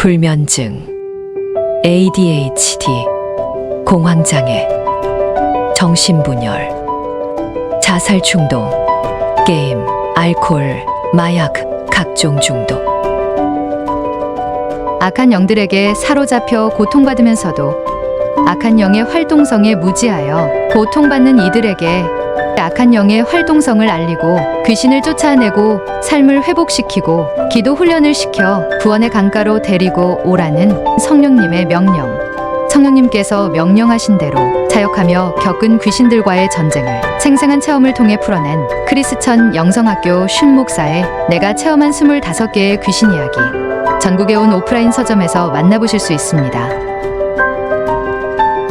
불면증, ADHD, 공황장애, 정신분열, 자살 충동, 게임, 알코올, 마약, 각종 중독. 악한 영들에게 사로잡혀 고통받으면서도 악한 영의 활동성에 무지하여 고통받는 이들에게 악한 영의 활동성을 알리고 귀신을 쫓아내고 삶을 회복시키고 기도 훈련을 시켜 구원의 강가로 데리고 오라는 성령님의 명령. 성령님께서 명령하신 대로 사역하며 겪은 귀신들과의 전쟁을 생생한 체험을 통해 풀어낸 크리스천 영성학교 슌 목사의 내가 체험한 25개의 귀신 이야기. 전국에 온 오프라인 서점에서 만나보실 수 있습니다.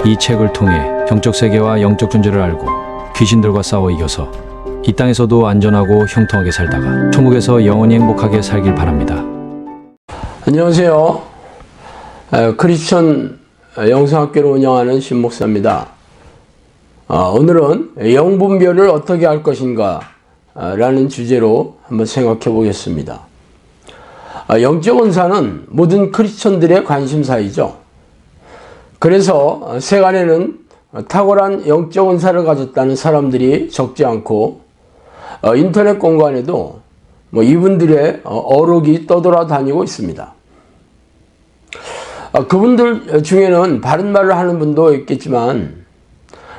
이 책을 통해 영적 세계와 영적 존재를 알고 귀신들과 싸워 이겨서 이 땅에서도 안전하고 형통하게 살다가 천국에서 영원히 행복하게 살길 바랍니다. 안녕하세요. 에, 크리스천 영성학교를 운영하는 신목사입니다. 어, 오늘은 영분별을 어떻게 할 것인가 아, 라는 주제로 한번 생각해 보겠습니다. 아, 영적 은사는 모든 크리스천들의 관심사이죠. 그래서 어, 세간에는 탁월한 영적 은사를 가졌다는 사람들이 적지 않고 어, 인터넷 공간에도 뭐 이분들의 어, 어록이 떠돌아다니고 있습니다. 아, 그분들 중에는 바른 말을 하는 분도 있겠지만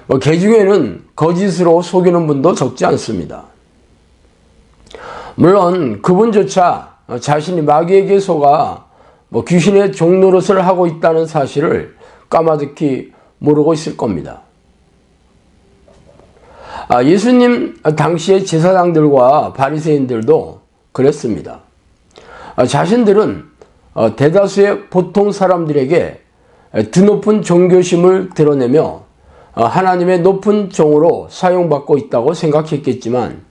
뭐, 개 중에는 거짓으로 속이는 분도 적지 않습니다. 물론 그분조차 자신이 마귀에게 속아 뭐 귀신의 종노릇을 하고 있다는 사실을 까마득히 모르고 있을 겁니다. 아, 예수님 당시의 제사장들과 바리새인들도 그랬습니다. 아, 자신들은 어, 대다수의 보통 사람들에게 드높은 종교심을 드러내며 어, 하나님의 높은 종으로 사용받고 있다고 생각했겠지만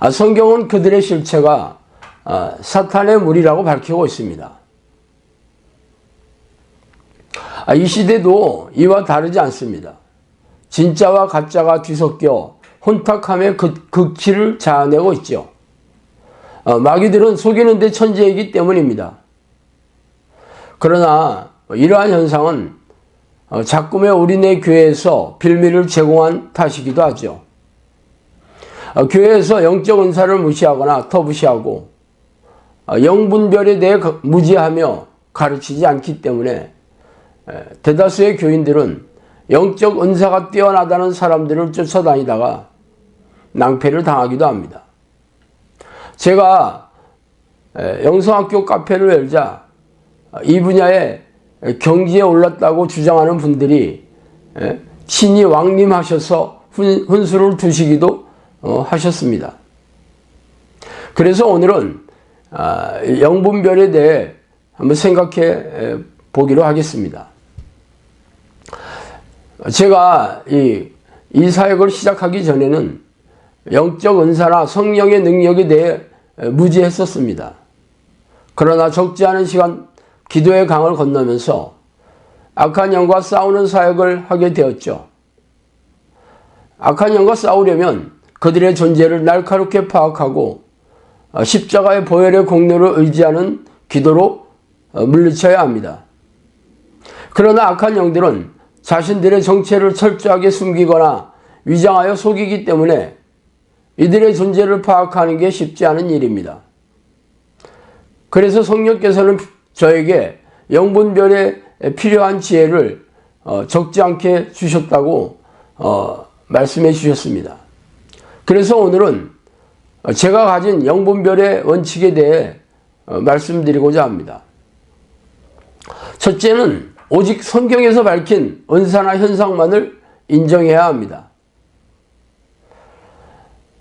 아, 성경은 그들의 실체가 아, 사탄의 무리라고 밝히고 있습니다. 아, 이 시대도 이와 다르지 않습니다. 진짜와 가짜가 뒤섞여 혼탁함의 극- 극치를 자아내고 있죠. 어, 마귀들은 속이는 데 천재이기 때문입니다. 그러나 이러한 현상은 어, 작금의 우리네 교회에서 빌미를 제공한 탓이기도 하죠. 어, 교회에서 영적 은사를 무시하거나 터부시하고 어, 영분별에 대해 가- 무지하며 가르치지 않기 때문에 에, 대다수의 교인들은 영적 은사가 뛰어나다는 사람들을 쫓아다니다가 낭패를 당하기도 합니다. 제가 에, 영성학교 카페를 열자 이 분야에 경지에 올랐다고 주장하는 분들이 에, 친히 왕림하셔서 훈, 훈수를 두시기도 어, 하셨습니다. 그래서 오늘은 아, 영분별에 대해 한번 생각해 에, 보기로 하겠습니다. 제가 이, 이 사역을 시작하기 전에는 영적 은사나 성령의 능력에 대해 무지했었습니다. 그러나 적지 않은 시간 기도의 강을 건너면서 악한 영과 싸우는 사역을 하게 되었죠. 악한 영과 싸우려면 그들의 존재를 날카롭게 파악하고 어, 십자가의 보혈의 공로를 의지하는 기도로 어, 물리쳐야 합니다. 그러나 악한 영들은 자신들의 정체를 철저하게 숨기거나 위장하여 속이기 때문에 이들의 존재를 파악하는 게 쉽지 않은 일입니다. 그래서 성령께서는 저에게 영분별에 필요한 지혜를 어, 적지 않게 주셨다고 어, 말씀해 주셨습니다. 그래서 오늘은 제가 가진 영분별의 원칙에 대해 어, 말씀드리고자 합니다. 첫째는 오직 성경에서 밝힌 은사나 현상만을 인정해야 합니다.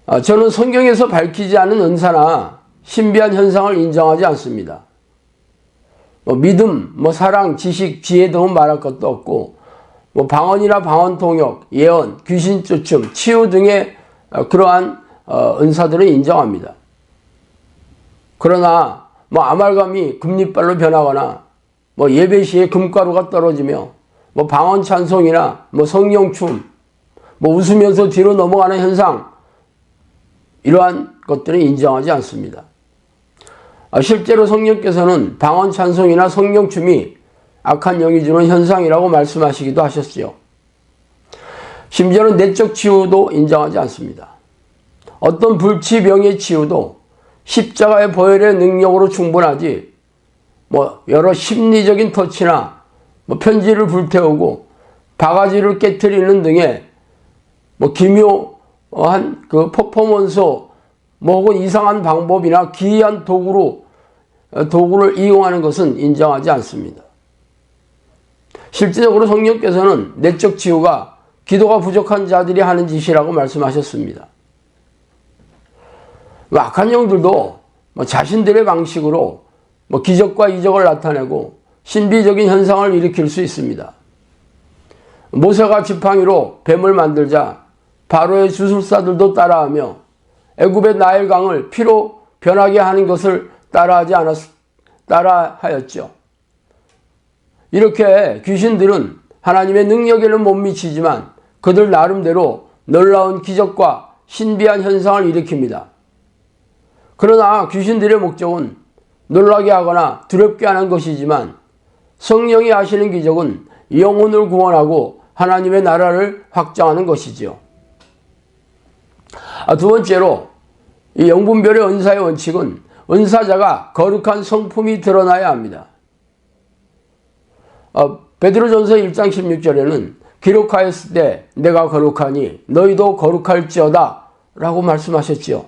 아, 저는 성경에서 밝히지 않은 은사나 신비한 현상을 인정하지 않습니다. 뭐 믿음, 뭐 사랑, 지식, 지혜 등은 말할 것도 없고, 뭐 방언이나 방언 통역, 예언, 귀신 쫓음, 치유 등의 어, 그러한 어, 은사들은 인정합니다. 그러나 뭐 아말감이 금리빨로 변하거나 뭐 예배 시에 금가루가 떨어지며 뭐 방언 찬송이나 뭐 성령 춤, 뭐 웃으면서 뒤로 넘어가는 현상 이러한 것들은 인정하지 않습니다. 아, 실제로 성령께서는 방언 찬송이나 성령 춤이 악한 영이 주는 현상이라고 말씀하시기도 하셨지요. 심지어는 내적 치유도 인정하지 않습니다. 어떤 불치병의 치유도 십자가의 보혈의 능력으로 충분하지 뭐 여러 심리적인 터치나 뭐 편지를 불태우고 바가지를 깨뜨리는 등의 뭐 기묘한 그 퍼포먼스 뭐 혹은 이상한 방법이나 기이한 도구로 어, 도구를 이용하는 것은 인정하지 않습니다. 실제적으로 성령께서는 내적 치유가 기도가 부족한 자들이 하는 짓이라고 말씀하셨습니다. 뭐 악한 영들도 뭐 자신들의 방식으로 뭐 기적과 이적을 나타내고 신비적인 현상을 일으킬 수 있습니다. 모세가 지팡이로 뱀을 만들자 바로의 주술사들도 따라하며 애굽의 나일강을 피로 변하게 하는 것을 따라하지 않았 따라하였죠. 이렇게 귀신들은 하나님의 능력에는 못 미치지만 그들 나름대로 놀라운 기적과 신비한 현상을 일으킵니다. 그러나 귀신들의 목적은 놀라게 하거나 두렵게 하는 것이지만 성령이 하시는 기적은 영혼을 구원하고 하나님의 나라를 확장하는 것이지요. 아, 두 번째로 이 영분별의 은사의 원칙은 은사자가 거룩한 성품이 드러나야 합니다. 어, 베드로전서 1장 16절에는 기록하였을 때 내가 거룩하니 너희도 거룩할지어다 라고 말씀하셨지요.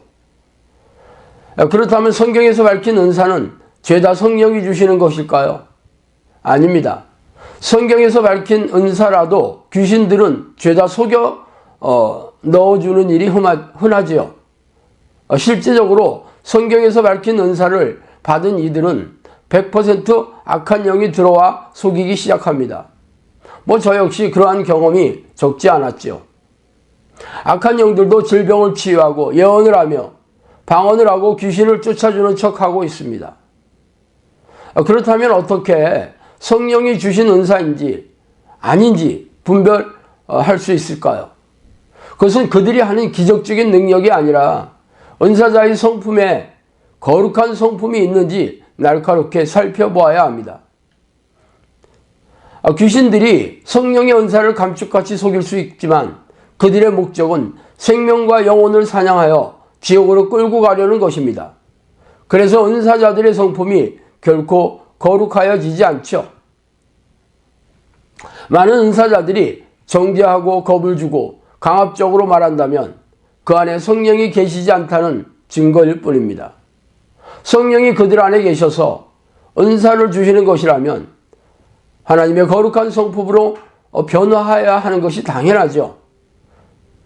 아, 그렇다면 성경에서 밝힌 은사는 죄다 성령이 주시는 것일까요? 아닙니다. 성경에서 밝힌 은사라도 귀신들은 죄다 속여 어, 넣어주는 일이 흔하, 흔하지요. 어, 실제적으로 성경에서 밝힌 은사를 받은 이들은 100% 악한 영이 들어와 속이기 시작합니다. 뭐 저 역시 그러한 경험이 적지 않았죠. 악한 영들도 질병을 치유하고 예언을 하며 방언을 하고 귀신을 쫓아주는 척하고 있습니다. 어, 그렇다면 어떻게 성령이 주신 은사인지 아닌지 분별할 수 있을까요? 그것은 그들이 하는 기적적인 능력이 아니라 은사자의 성품에 거룩한 성품이 있는지 날카롭게 살펴보아야 합니다. 아, 귀신들이 성령의 은사를 감축같이 속일 수 있지만 그들의 목적은 생명과 영혼을 사냥하여 지옥으로 끌고 가려는 것입니다. 그래서 은사자들의 성품이 결코 거룩하여지지 않죠. 많은 은사자들이 정죄하고 겁을 주고 강압적으로 말한다면 그 안에 성령이 계시지 않다는 증거일 뿐입니다. 성령이 그들 안에 계셔서 은사를 주시는 것이라면 하나님의 거룩한 성품으로 변화해야 하는 것이 당연하죠.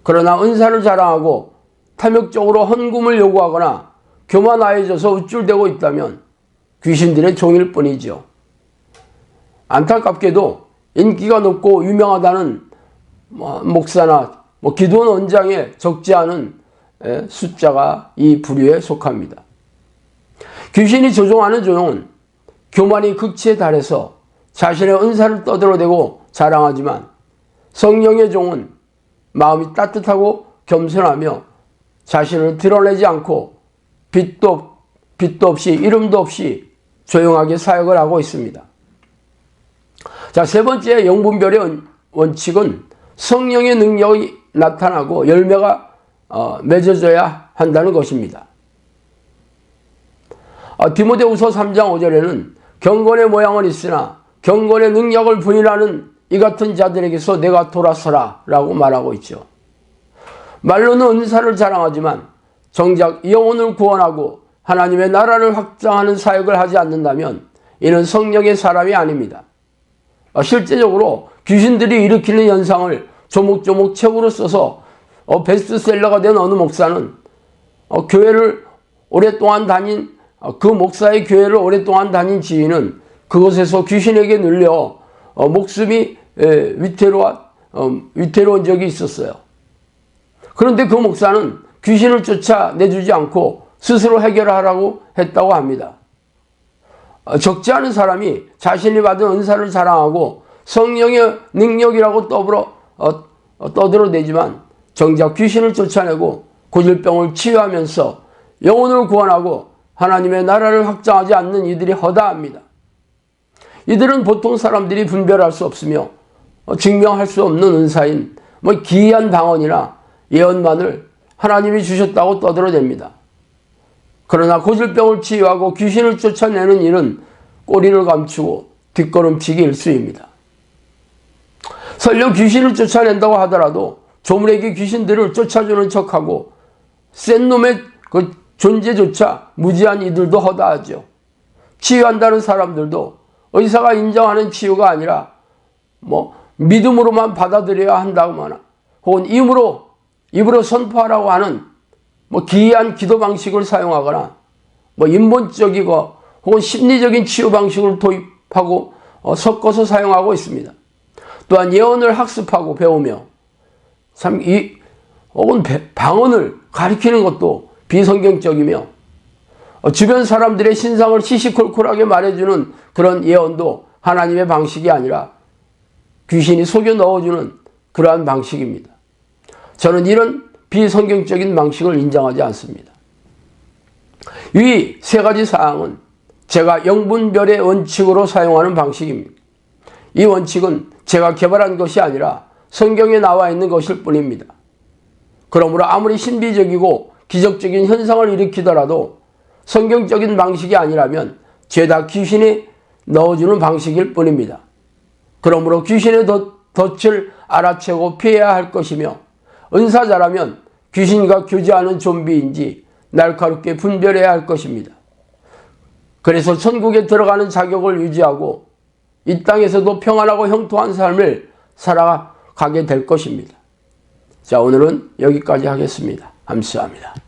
그러나 은사를 자랑하고 탐욕적으로 헌금을 요구하거나 교만하여져서 우쭐대고 있다면 귀신들의 종일 뿐이죠. 안타깝게도 인기가 높고 유명하다는 뭐 목사나 뭐 기도원 원장에 적지 않은 숫자가 이 부류에 속합니다. 귀신이 조종하는 종은 교만이 극치에 달해서 자신의 은사를 떠들어대고 자랑하지만 성령의 종은 마음이 따뜻하고 겸손하며 자신을 드러내지 않고 빛도, 빛도 없이 이름도 없이 조용하게 사역을 하고 있습니다. 자, 세 번째 영분별의 원칙은 성령의 능력이 나타나고 열매가 어, 맺어져야 한다는 것입니다. 어, 디모데후서 3장 5절에는 경건의 모양은 있으나 경건의 능력을 부인하는 이 같은 자들에게서 내가 돌아서라 라고 말하고 있죠. 말로는 은사를 자랑하지만 정작 영혼을 구원하고 하나님의 나라를 확장하는 사역을 하지 않는다면 이는 성령의 사람이 아닙니다. 어, 실제적으로 귀신들이 일으키는 현상을 조목조목 책으로 써서 어, 베스트셀러가 된 어느 목사는 어, 교회를 오랫동안 다닌 어, 그 목사의 교회를 오랫동안 다닌 지인은 그곳에서 귀신에게 눌려 어, 목숨이 위태로운 적이 있었어요. 그런데 그 목사는 귀신을 쫓아 내주지 않고 스스로 해결하라고 했다고 합니다. 어, 적지 않은 사람이 자신이 받은 은사를 자랑하고 성령의 능력이라고 떠들어, 어, 어, 떠들어대지만 정작 귀신을 쫓아내고 고질병을 치유하면서 영혼을 구원하고 하나님의 나라를 확장하지 않는 이들이 허다합니다. 이들은 보통 사람들이 분별할 수 없으며 어, 증명할 수 없는 은사인 뭐 기이한 방언이나 예언만을 하나님이 주셨다고 떠들어댑니다. 그러나 고질병을 치유하고 귀신을 쫓아내는 일은 꼬리를 감추고 뒷걸음치기 일수입니다. 설령 귀신을 쫓아낸다고 하더라도 조물에게 귀신들을 쫓아주는 척하고 센 놈의 그 존재조차 무지한 이들도 허다하죠. 치유한다는 사람들도 의사가 인정하는 치유가 아니라 뭐 믿음으로만 받아들여야 한다거나 혹은 입으로 입으로 선포하라고 하는 뭐 기이한 기도 방식을 사용하거나 뭐 인본적이고 혹은 심리적인 치유 방식을 도입하고 어, 섞어서 사용하고 있습니다. 또한 예언을 학습하고 배우며 참 이 혹은 배- 방언을 가리키는 것도 비성경적이며 어, 주변 사람들의 신상을 시시콜콜하게 말해주는 그런 예언도 하나님의 방식이 아니라 귀신이 속여 넣어주는 그러한 방식입니다. 저는 이런 비성경적인 방식을 인정하지 않습니다. 이세 가지 사항은 제가 영분별의 원칙으로 사용하는 방식입니다. 이 원칙은 제가 개발한 것이 아니라 성경에 나와 있는 것일 뿐입니다. 그러므로 아무리 신비적이고 기적적인 현상을 일으키더라도 성경적인 방식이 아니라면 죄다 귀신이 넣어주는 방식일 뿐입니다. 그러므로 귀신의 덫- 덫을 알아채고 피해야 할 것이며 은사자라면 귀신과 교제하는 좀비인지 날카롭게 분별해야 할 것입니다. 그래서 천국에 들어가는 자격을 유지하고 이 땅에서도 평안하고 형통한 삶을 살아가게 될 것입니다. 자, 오늘은 여기까지 하겠습니다. 감사합니다.